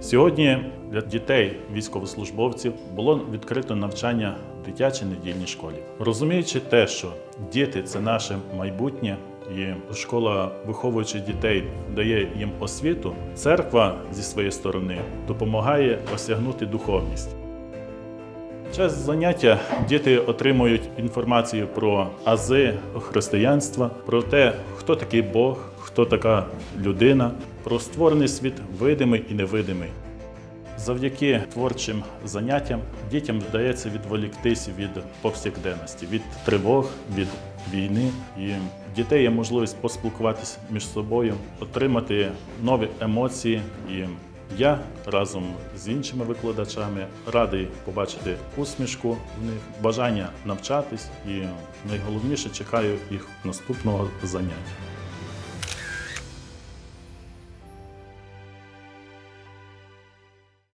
Сьогодні для дітей військовослужбовців було відкрито навчання в дитячій недільній школі. Розуміючи те, що діти це наше майбутнє, і школа, виховуючи дітей, дає їм освіту, церква зі своєї сторони допомагає осягнути духовність. Час заняття діти отримують інформацію про ази християнства, про те, хто такий Бог, хто така людина, про створений світ видимий і невидимий. Завдяки творчим заняттям дітям вдається відволіктися від повсякденності, від тривог, від війни. І дітей є можливість поспілкуватися між собою, отримати нові емоції. І я разом з іншими викладачами радий побачити усмішку в них, бажання навчатись, і найголовніше чекаю їх наступного заняття.